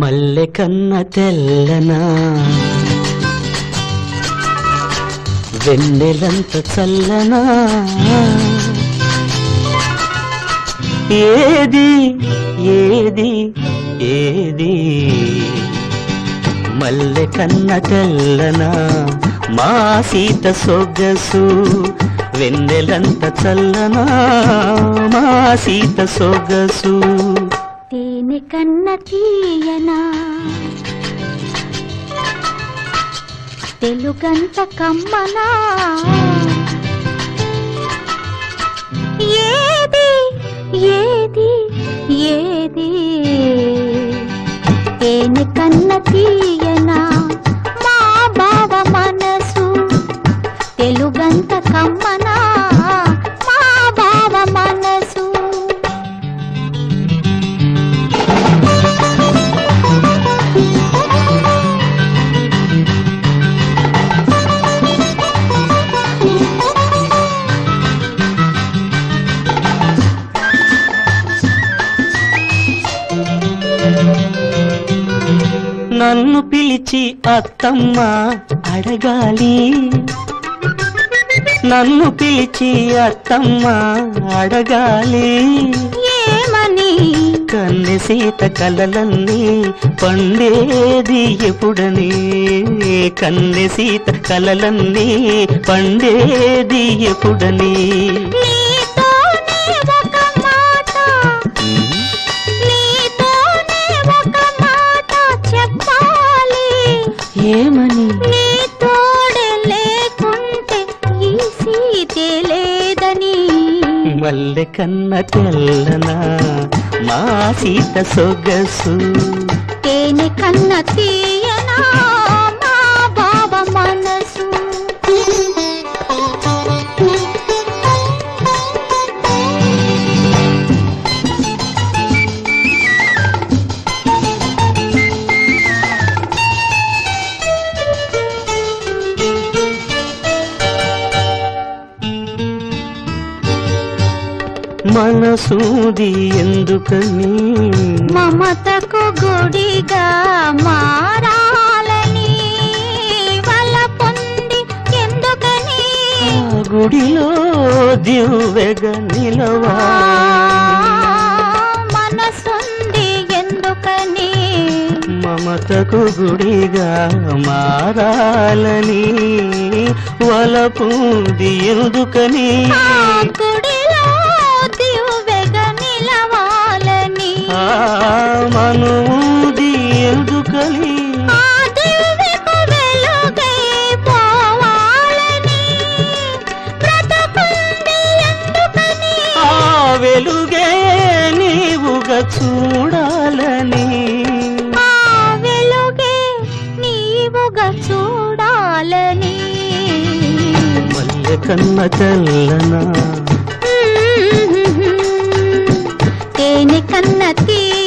మల్లె కన్న తెల్లనా వెన్నెలంత చల్లనా ఏది ఏది ఏది? మల్లె కన్న తెల్లనా మా సీత సొగసు వెన్నెలంత చల్లనా మా సీత సొగసు. తేనె కన్న తీయనా తెలుగంత కమ్మనా. ఏది ఏది ఏది? తేనె కన్న తీయ తెలుగంత కమ్మనా? మా బావ మనసు. నన్ను పిలిచి అత్తమ్మ అడగాలి. నన్ను పిలిచి అత్తమ్మ అడగాలి. ఏమని? కన్నె సీత కలలన్నీ పండేది ఎప్పుడని? కన్నె సీత కలలన్నీ పండేది ఎప్పుడని? ఏమని? మల్లె కన్న తెల్లనా? మా సీత సొగసు. తేనె కన్న తీయనా మనసూది ఎందుకని? మమతకు గుడిగా మారాలని వల పొంది ఎందుకని? గుడిలో దివ్వెగ నిలవా మనసుంది ఎందుకని? మమతకు గుడిగా మారాలని వలపుంది ఎందుకని? ఆ ఆ దివ్వెకు వెలుగై నీవుగా చూడాలని. వెలుగే నీవుగా చూడాలని. మల్లె కన్న తెల్లనా के